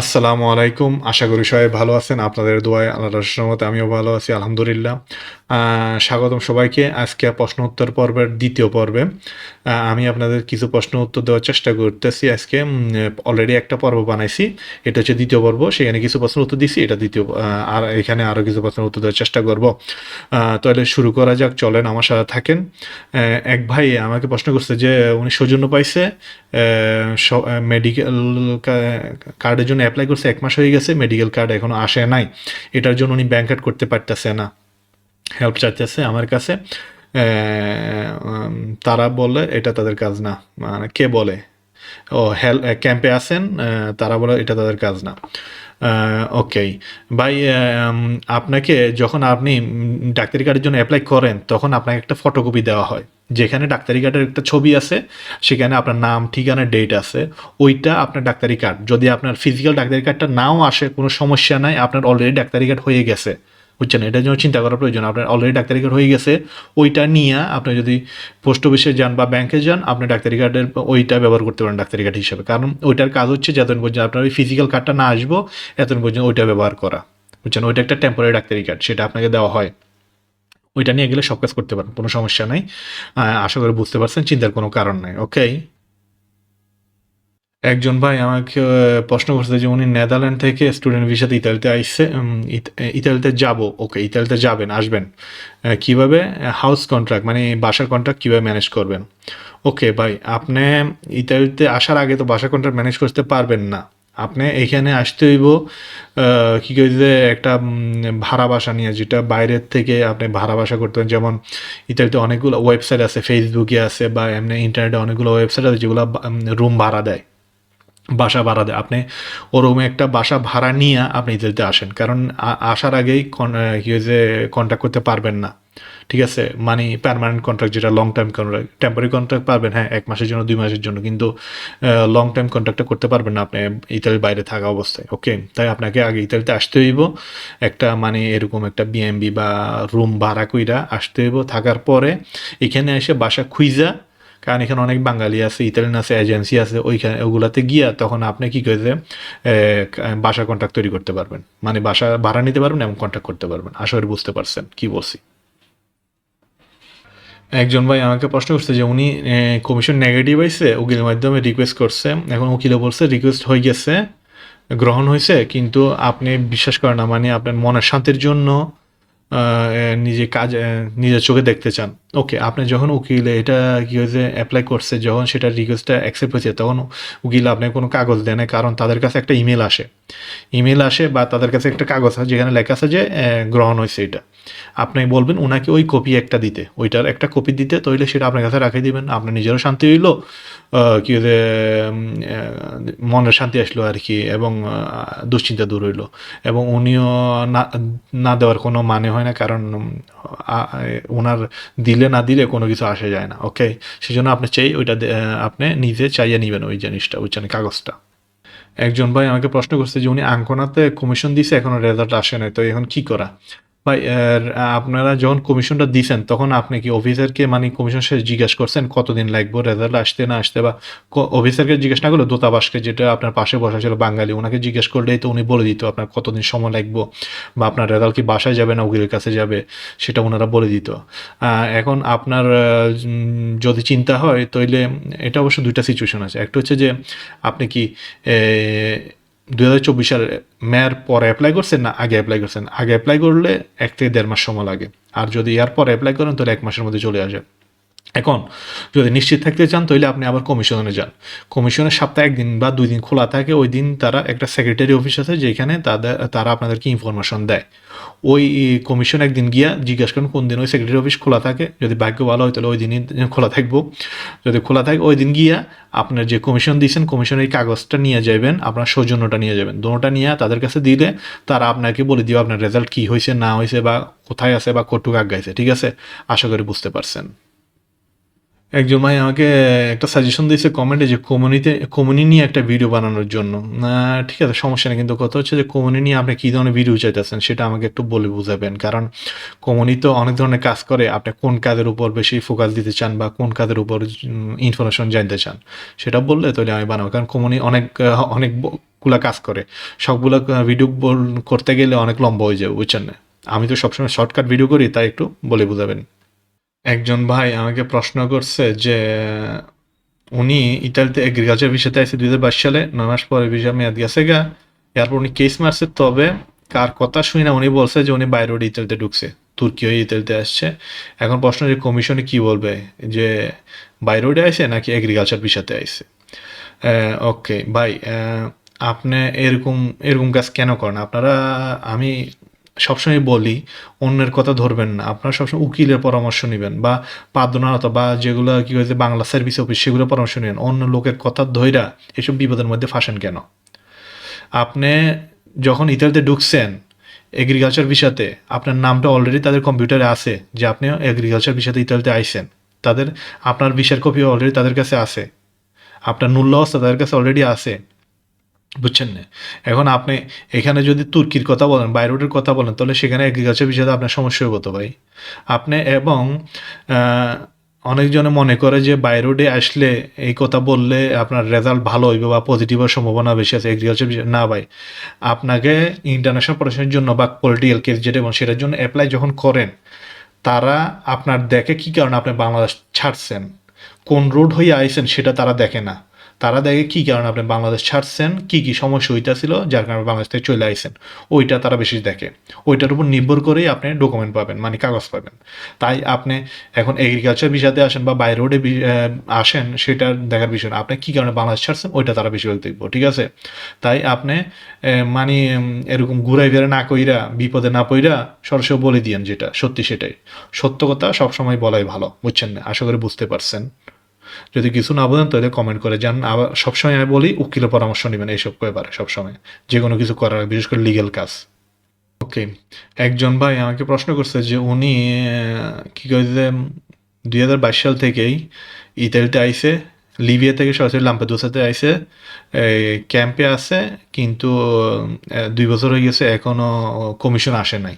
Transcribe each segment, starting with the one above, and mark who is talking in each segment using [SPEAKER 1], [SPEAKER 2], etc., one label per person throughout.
[SPEAKER 1] আসসালামু আলাইকুম। আশা করি সবাই ভালো আছেন। আপনাদের দোয়ায় আল্লাহ রহমতে আমিও ভালো আছি, আলহামদুলিল্লাহ। স্বাগতম সবাইকে আজকে প্রশ্ন উত্তর পর্বের দ্বিতীয় পর্বে। আমি আপনাদের কিছু প্রশ্ন উত্তর দেওয়ার চেষ্টা করতেছি আজকে। অলরেডি একটা পর্ব বানাইছি, এটা হচ্ছে দ্বিতীয় পর্ব, সেখানে কিছু প্রশ্ন উত্তর দিছি, এটা দ্বিতীয় আর এখানে আরও কিছু প্রশ্ন উত্তর দেওয়ার চেষ্টা করব। তাহলে শুরু করা যাক, চলেন আমার সাথে থাকেন। এক ভাই আমাকে প্রশ্ন করছে যে, উনি সৌজন্য পাইছে মেডিকেল কার্ডের জন্য অ্যাপ্লাই করছে, এক মাস হয়ে গেছে মেডিকেল কার্ড এখনও আসে নাই। এটার জন্য উনি ব্যাংক কার্ড করতে পারতেছে না। হেল্প চাইতেছে আমার কাছে তারা বলে, এটা তাদের কাজ না। মানে কে বলে? ও, হেল ক্যাম্পে আছেন তারা বলে, এটা তাদের কাজ না। ওকে। ভাই আপনাকে যখন আপনি ডাক্তারি কার্ডের জন্য অ্যাপ্লাই করেন, তখন আপনাকে একটা ফটোকপি দেওয়া হয়। যেখানে ডাক্তারি কার্ডের একটা ছবি আছে, সেখানে আপনার নাম, ঠিকানা ডেট আছে। ওইটা আপনার ডাক্তারি কার্ড। যদি আপনার ফিজিক্যাল ডাক্তারি কার্ডটা নাও আসে, কোনো সমস্যা নাই, আপনার অলরেডি ডাক্তারি কার্ড হয়ে গেছে। বুঝছেন? এটার জন্য চিন্তা করার প্রয়োজন। আপনার অলরেডি ডাক্তারি কার্ড হয়ে গেছে, ওইটা নিয়ে আপনি যদি পোস্ট অফিসে যান বা ব্যাংকে যান, আপনি ডাক্তারি কার্ডের ওইটা ব্যবহার করতে পারেন ডাক্তারি কার্ড হিসেবে। কারণ ওইটার কাজ হচ্ছে যতদিন পর্যন্ত আপনার ওই ফিজিক্যাল কার্ডটা না আসব, এতদিন পর্যন্ত ওইটা ব্যবহার করা। বুঝছেন? ওইটা একটা টেম্পোরারি ডাক্তারি কার্ড সেটা আপনাকে দেওয়া হয়। ওইটা নিয়ে গেলে সব কাজ করতে পারেন, কোনো সমস্যা নাই। আশা করি বুঝতে পারছেন, চিন্তার কোনো কারণ নেই ওকে একজন ভাই আমাকে প্রশ্ন করছে যে উনি নেদারল্যান্ড থেকে স্টুডেন্ট ভিসাতে ইতালিতে আসছে ইত- ইতালিতে যাব। ওকে, ইতালিতে যাবেন, আসবেন। কীভাবে? হাউস কন্ট্রাক্ট মানে বাসার কন্ট্রাক্ট কীভাবে ম্যানেজ করবেন? ওকে, ভাই, আপনি ইতালিতে আসার আগে তো বাসার কন্ট্রাক্ট ম্যানেজ করতে পারবেন না। আপনি এখানে আসতে হইব কী কইছে একটা ভাড়া বাসা নিয়ে, যেটা বাইরের থেকে আপনি ভাড়া বাসা করতে পারেন। যেমন ইতালিতে অনেকগুলো ওয়েবসাইট আছে ফেসবুকে আছে, বা এমনি ইন্টারনেটে অনেকগুলো ওয়েবসাইট আছে, যেগুলো রুম ভাড়া দেয়। বাসা ভাড়া দেয়। আপনি ওরকম একটা বাসা ভাড়া নিয়ে আপনি ইতালিতে আসেন। কারণ আসার আগেই কন- আহ, কি হয়েছে কন্ট্যাক্ট করতে পারবেন না। ঠিক আছে? মানে পারমানেন্ট কন্ট্রাক্ট যেটা long time contract temporary contract পারবেন হ্যাঁ এক মাসের জন্য দুই মাসের জন্য। কিন্তু লং টাইম কন্ট্রাক্টটা করতে পারবেন না আপনি ইতালির বাইরে থাকা অবস্থায় ওকে তাই আপনাকে আগে ইতালিতে আসতে হইব। একটা মানে এরকম একটা বিএমবি বা রুম ভাড়া কইরা আসতে হইব। থাকার পরে এখানে এসে বাসা খুইজা কারণ এখানে অনেক বাঙালি আছে, ইতালিয়ান আছে, এজেন্সি আছে, ওইখানে ওগুলাতে গিয়া তখন আপনি কি করেছে বাসা কন্ট্যাক্ট তৈরি করতে পারবেন। মানে বাসা ভাড়া নিতে পারবেন এবং কন্ট্যাক্ট করতে পারবেন। আশা করি বুঝতে পারছেন কি বলছি। একজন ভাই আমাকে প্রশ্ন করছে যে, উনি কমিশন নেগেটিভ আইছে উকিলের মাধ্যমে রিকোয়েস্ট করছে। এখন উকিলে বলছে রিকোয়েস্ট হয়ে গেছে, গ্রহণ হয়েছে কিন্তু আপনি বিশ্বাস করেন না মানে আপনার মনের শান্তির জন্য নিজে কাজ নিজের চোখে দেখতে চান। ওকে আপনি যখন উকিল এটা কি হয়েছে অ্যাপ্লাই করছে, যখন সেটা রিকোয়েস্টটা অ্যাকসেপ্ট হয়েছে, তখন উকিল আপনাকে কোনো কাগজ দেয় না কারণ তাদের কাছে একটা ইমেল আসে। ইমেল আসে বা তাদের কাছে একটা কাগজ আছে, যেখানে লেখা আছে যে গ্রহণ হয়েছে এটা। আপনি বলবেন ওনাকে ওই কপি একটা দিতে, ওইটার একটা কপি দিতে, তাহলে সেটা আপনার কাছে রাখে দিবেন। আপনার নিজেরও শান্তি হইল কি হয়েছে মনের শান্তি আসলো আর কি, এবং দুশ্চিন্তা দূর হইল। এবং উনিও না না দেওয়ার কোনো মানে হয় না, কারণ ওনার দিলে না দিলে কোনো কিছু আসে যায় না ওকে সেই জন্য আপনি চাই ওইটা আপনি নিজে চাইয়ে নেবেন ওই জিনিসটা ওই জন্য কাগজটা। একজন ভাই আমাকে প্রশ্ন করছে যে উনি আঙ্কনাতে কমিশন দিছে, এখনও রেজাল্ট আসে নাই, তো এখন কি করা? ভাই আপনারা যখন কমিশনটা দিছেন, তখন আপনি কি অফিসারকে মানে কমিশন শেষ জিজ্ঞাসা করছেন কতদিন লাগবে রেজাল্ট আসতে না আসতে বা অফিসারকে জিজ্ঞেস না করলে দূতাবাসকে, যেটা আপনার পাশে বসা ছিল বাঙালি ওনাকে জিজ্ঞেস করলেই তো উনি বলে দিত আপনার কতদিন সময় লাগবে, বা আপনার রেজাল্ট কি বাসায় যাবে না উকিলের কাছে যাবে, সেটা ওনারা বলে দিত। এখন আপনার যদি চিন্তা হয়, তাইলে এটা অবশ্য দুইটা সিচুয়েশন আছে। একটা হচ্ছে যে, আপনি কি দুই হাজার চব্বিশ সালের মেয়ার পরে অ্যাপ্লাই করছেন না, আগে অ্যাপ্লাই করছেন? আগে অ্যাপ্লাই করলে এক থেকে দেড় মাস সময় লাগে। আর যদি ইয়ার পরে অ্যাপ্লাই করেন, তাহলে এক মাসের মধ্যে চলে আসে। এখন, যদি নিশ্চিত থাকতে চান, তাহলে আপনি আবার কমিশনে যান। কমিশনের সপ্তাহে একদিন বা দুই দিন খোলা থাকে, ওই দিন তারা একটা সেক্রেটারি অফিস আছে, যেখানে তাদের, তারা আপনাদেরকে ইনফরমেশন দেয়। ওই কমিশন একদিন গিয়া জিজ্ঞাসা করেন, কোন দিন ওই সেক্রেটারি অফিস খোলা থাকে? যদি ভাগ্য ভালো হয়, তাহলে ওই দিনই খোলা থাকব। যদি খোলা থাকে, ওই দিন গিয়া আপনার যে কমিশন দিয়েছেন, কমিশনের কাগজটা নিয়ে যাবেন আপনার সৌজন্যটা নিয়ে যাবেন দুটোটা নিয়ে তাদের কাছে দিলে তারা আপনাকে বলে দিবে আপনার রেজাল্ট কি হয়েছে না হয়েছে বা কোথায় আছে, বা কটুক আগাইছে, ঠিক আছে? আশা করি বুঝতে পারছেন। একজন ভাই আমাকে একটা সাজেশন দিয়েছে কমেন্টে যে কমিউনিতে কমিউনি নিয়ে একটা ভিডিও বানানোর জন্য। ঠিক আছে, সমস্যা নেই, কিন্তু কথা হচ্ছে যে কমিউনি নিয়ে আপনি কী ধরনের ভিডিও চাইতেছেন সেটা আমাকে একটু বলে বুঝাবেন। কারণ কমিউনি তো অনেক ধরনের কাজ করে, আপনি কোন কাজের উপর বেশি ফোকাস দিতে চান বা কোন কাজের উপর ইনফরমেশন জানতে চান, সেটা বললে তাহলে আমি বানাবো। কারণ কমিউনি অনেক অনেকগুলা কাজ করে। সবগুলো ভিডিও করতে গেলে অনেক লম্বা হয়ে যাবে বুঝছেন না? আমি তো সবসময় শর্টকাট ভিডিও করি, তাই একটু বলে বুঝাবেন। একজন ভাই আমাকে প্রশ্ন করছে যে, উনি ইতালিতে এগ্রিকালচার ভিসাতে আছে দুই হাজার বাইশ সালে নয় মাস পরে ভিসা মেয়াদ গেছে গা। এরপর উনি কেস মারছে, তবে কার কথা শুনে না, উনি বলছে যে উনি বাইরে ওটা ইতালিতে ঢুকছে, তুর্কি হয়ে ইতালিতে আসছে। এখন প্রশ্ন যে কমিশনে কি বলবে? যে বাইরে ওটা আসে নাকি এগ্রিকালচার ভিসাতে আসছে ওকে ভাই আপনি এরকম এরকম কাজ কেন করেন? আপনারা, আমি সবসময় বলি, অন্যের কথা ধরবেন না। আপনারা সবসময় উকিলের পরামর্শ নেবেন বা পাদ্রনাথ বা যেগুলো কি হয়েছে বাংলা সার্ভিস অফিস সেগুলো পরামর্শ নেবেন। অন্য লোকের কথা ধৈরা এসব বিপদের মধ্যে ফাঁসেন কেন? আপনি যখন ইতালিতে ঢুকছেন এগ্রিকালচার ভিসাতে আপনার নামটা অলরেডি তাদের কম্পিউটারে আছে যে আপনি এগ্রিকালচার ভিসাতে ইতালিতে আইসেন তাদের, আপনার ভিসার কপি অলরেডি তাদের কাছে আছে। আপনার মূল্য অবস্থা তাদের কাছে অলরেডি আছে। বুঝছেন না? এখন আপনি এখানে যদি তুর্কির কথা বলেন বাইরোডের কথা বলেন, তাহলে সেখানে এগ্রিকালচার বিষয়ে আপনার সমস্যা হতো ভাই। আপনি এবং অনেকজনে মনে করে যে বাইরোডে আসলে এই কথা বললে আপনার রেজাল্ট ভালো হইবে বা পজিটিভ হওয়ার সম্ভাবনা বেশি আছে এগ্রিকালচার বিষয়। না ভাই, আপনাকে ইন্টারন্যাশনাল পড়াশোনার জন্য বা পলিটিক্যাল কেস যেটা এবং সেটার জন্য অ্যাপ্লাই যখন করেন, তারা আপনার দেখে কি কারণে আপনি বাংলাদেশ ছাড়ছেন? কোন রোড হয়ে আইছেন সেটা তারা দেখে না। তারা দেখে কি কারণে আপনি বাংলাদেশ ছাড়ছেন? কি কি সমস্যা হইতাছিল যার কারণে বাংলাদেশ থেকে চলে আইছেন? ওইটা তারা বেশি দেখে। ওইটার উপর নির্ভর করেই আপনি ডকুমেন্ট পাবেন মানে কাগজ পাবেন। তাই আপনি এখন এগ্রিকালচার বিষয়তে আসেন বা বাই রোডে আসেন, সেটা দেখার বিষয় আপনি কি কারণে বাংলাদেশ ছাড়ছেন? ওইটা তারা বেশিরভাগ দেখব ঠিক আছে? তাই আপনি মানে এরকম ঘুরাই ফেরে না কইরা, বিপদে না পইরা সরাসরি বলে দিয়েন যেটা। সত্যি সেটাই। সত্য কথা সবসময় বলাই ভালো, বুঝছেন না? আশা করি বুঝতে পারছেন। যদি কিছু না বলেন, তাহলে কমেন্ট করে যান। আবার সবসময় আমি বলি, উকিলের পরামর্শ নেবেন এইসব ব্যাপারে সবসময়। যে কোনো কিছু করার বিশেষ করে লিগেল কাজ। ওকে একজন ভাই আমাকে প্রশ্ন করছে যে উনি কি কইছে দুই হাজার বাইশ সাল থেকেই ইতালিতে আইসে লিবিয়া থেকে সরাসরি লাম্পেদুসাতে আইসে ক্যাম্পে আছে, কিন্তু দুই বছর হয়ে গেছে, এখনও কমিশন আসে নাই।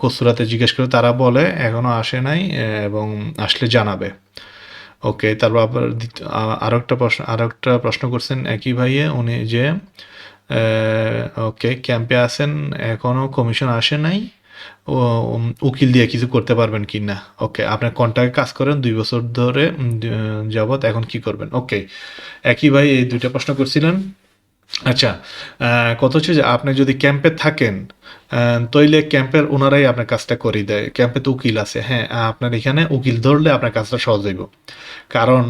[SPEAKER 1] কস্তুরাতে জিজ্ঞেস করে তারা বলে, এখনও আসে নাই, এবং আসলে জানাবে। ওকে তারপর আবার দ্বিত- আ- আরও একটা প্রশ্ন আরও একটা প্রশ্ন করছেন একই ভাইয়ে, উনি যে ওকে ক্যাম্পে আসেন এখনও কমিশন আসে নাই, ও উকিল দিয়ে কিছু করতে পারবেন কি না? ওকে আপনার কন্ট্রাক্টে কাজ করেন দুই বছর ধরে যাবত এখন কি করবেন? ওকে একই ভাই এই দুইটা প্রশ্ন করছিলেন। আচ্ছা কথা হচ্ছে যে আপনি যদি ক্যাম্পে থাকেন তইলে ক্যাম্পের ওনারাই আপনার কাজটা করে দেয়। ক্যাম্পে তো উকিল আছে হ্যাঁ আপনার এখানে উকিল ধরলে আপনার কাজটা সহজ হইব। কারণ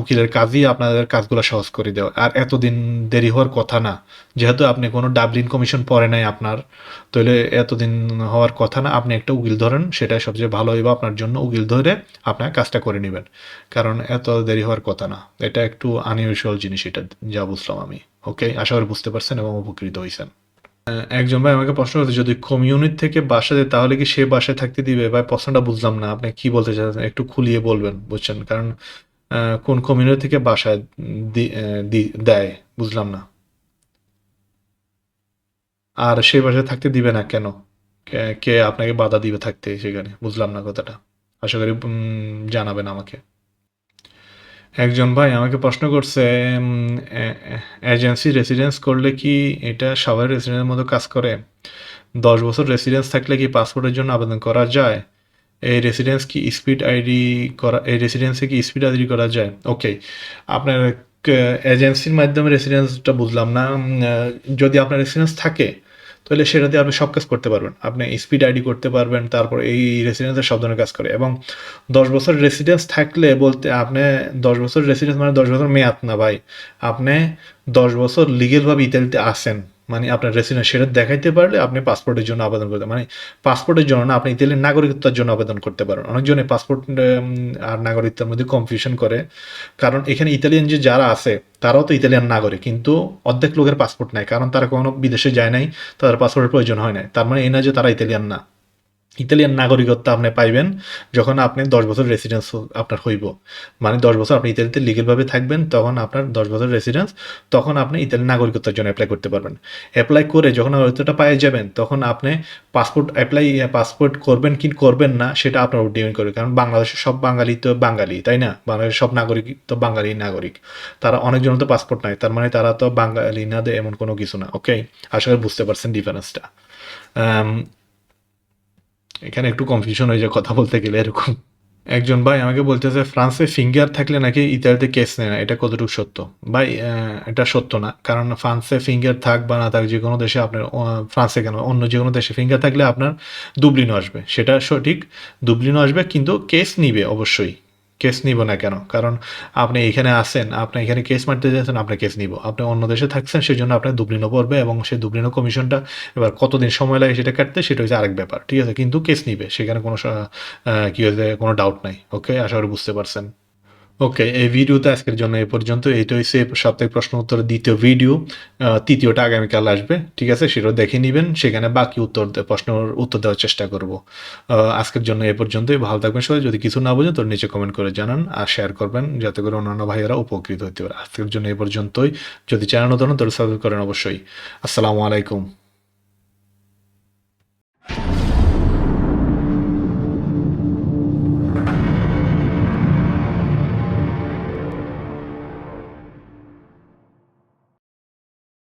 [SPEAKER 1] উকিলের কাজই আপনাদের কাজগুলো সহজ করে দেওয়া আর এতদিন দেরি হওয়ার কথা না, যেহেতু আপনি কোনো ডাবলিন কমিশন পড়ে নাই আপনার তাহলে এতদিন হওয়ার কথা না, আপনি একটা উকিল ধরেন সেটাই সবচেয়ে ভালো হইব আপনার জন্য উকিল ধরে আপনার কাজটা করে নেবেন। কারণ এত দেরি হওয়ার কথা না, এটা একটু আনইউজুয়াল জিনিস এটা, যা বুঝলাম আমি। ওকে আশা করি বুঝতে পারছেন এবং উপকৃত হয়েছেন একজন ভাই আমাকে প্রশ্ন করছে যদি কমিউনিটি থেকে বাসা দেয় তাহলে কি সে বাসায় থাকতে দিবে? ভাই প্রশ্নটা বুঝলাম না। আপনি কি বলতে চাচ্ছেন একটু খুলিয়ে বলবেন বুঝছেন? কারণ কোন কমিউনিটি থেকে আহ, দেয়? বুঝলাম না। আর সে বাসায় থাকতে দিবে না কেন? কে আপনাকে বাধা দিবে থাকতে সেখানে? বুঝলাম না কথাটা। আশা করি জানাবেন আমাকে। একজন ভাই আমাকে প্রশ্ন করছে এজেন্সি রেসিডেন্স করলে কি এটা সবাই রেসিডেন্সের মতো কাজ করে? দশ বছর রেসিডেন্স থাকলে কি পাসপোর্টের জন্য আবেদন করা যায়? এই রেসিডেন্স কি স্পিড আইডি করা এই রেসিডেন্সে কি স্পিড আইডি করা যায়? ওকে আপনার এজেন্সির মাধ্যমে রেসিডেন্সটা বুঝলাম না। যদি আপনার রেসিডেন্স থাকে তাহলে সেটাতে আপনি সব কাজ করতে পারবেন। আপনি স্পিড আইডি করতে পারবেন, তারপর এই রেসিডেন্সের সব ধরনের কাজ করে। এবং দশ বছর রেসিডেন্স থাকলে বলতে আপনি দশ বছর রেসিডেন্স মানে দশ বছর মেয়াদ না ভাই। আপনি দশ বছর লিগেলভাবে ইতালিতে আসেন মানে আপনার রেসিডেন্স সেটা দেখাইতে পারলে আপনি পাসপোর্টের জন্য আবেদন করতে মানে পাসপোর্টের জন্য না, আপনি ইতালির নাগরিকত্বের জন্য আবেদন করতে পারেন। অনেকজনে পাসপোর্ট আর নাগরিকত্বের মধ্যে কনফিউশন করে। কারণ এখানে ইতালিয়ান যে যারা আছে, তারাও তো ইতালিয়ান নাগরিক, কিন্তু অর্ধেক লোকের পাসপোর্ট নাই। কারণ তারা কোনো বিদেশে যায় নাই, তাদের পাসপোর্টের প্রয়োজন হয় নাই। তার মানে এই না যে তারা ইতালিয়ান না। ইতালিয়ান নাগরিকত্ব আপনি পাইবেন যখন আপনি দশ বছর রেসিডেন্স আপনার হইব। মানে দশ বছর আপনি ইতালিতে লিগেলভাবে থাকবেন, তখন আপনার দশ বছর রেসিডেন্স তখন আপনি ইতালি নাগরিকত্বের জন্য অ্যাপ্লাই করতে পারবেন। অ্যাপ্লাই করে যখন নাগরিকত্বটা পাই যাবেন, তখন আপনি পাসপোর্ট অ্যাপ্লাই পাসপোর্ট করবেন কি করবেন না, সেটা আপনার উপর ডিপেন্ড করবে কারণ বাংলাদেশের সব বাঙালি তো বাঙালি, তাই না? বাংলাদেশের সব নাগরিক তো বাঙালি নাগরিক। তারা অনেকজন তো পাসপোর্ট নাই, তার মানে তারা তো বাঙালি না দেয় এমন কোনো কিছু না ওকে আশা করি বুঝতে পারছেন ডিফারেন্সটা এখানে একটু কনফিউশন হয়ে যায় কথা বলতে গেলে এরকম। একজন ভাই আমাকে বলতেছে, ফ্রান্সে ফিঙ্গার থাকলে নাকি ইতালিতে কেস নেয় না? এটা কতটুকু সত্য? ভাই এটা সত্য না। কারণ ফ্রান্সে ফিঙ্গার থাক বা না থাক, যে কোনো দেশে আপনার ফ্রান্সে কেন? অন্য যে কোনো দেশে ফিঙ্গার থাকলে আপনার দুবলিনও আসবে। সেটা সঠিক। দুবলিনও আসবে, কিন্তু কেস নিবে অবশ্যই। কেস নিব না কেন? কারণ আপনি এখানে আসেন আপনি এখানে কেস মারতে যাচ্ছেন, আপনি কেস নিব। আপনি অন্য দেশে থাকছেন সেই জন্য আপনার দুবলিনও পড়বে এবং সেই দুবলিনও কমিশনটা এবার কতদিন সময় লাগে সেটা কাটতে, সেটা হচ্ছে আরেক ব্যাপার, ঠিক আছে? কিন্তু কেস নিবে, সেখানে কোনো কি হয়েছে, কোনো ডাউট নাই ওকে আশা করি বুঝতে পারছেন। ওকে এই ভিডিওতে আজকের জন্য এ পর্যন্ত এইটা হচ্ছে সাপ্তাহিক প্রশ্ন উত্তর দ্বিতীয় ভিডিও। তৃতীয়টা আগামীকাল আসবে। ঠিক আছে সেটাও দেখে নেবেন। সেখানে বাকি উত্তর প্রশ্নের উত্তর দেওয়ার চেষ্টা করব। আজকের জন্য এ পর্যন্তই। ভালো থাকবেন সবাই। যদি কিছু না বোঝেন, তো নিচে কমেন্ট করে জানান আর শেয়ার করবেন যাতে করে অন্যান্য ভাইয়েরা উপকৃত হতে পারে। আজকের জন্য এ পর্যন্তই। যদি চ্যানেল নতুন তাহলে সাবস্ক্রাইব করেন অবশ্যই। আসসালামু আলাইকুম।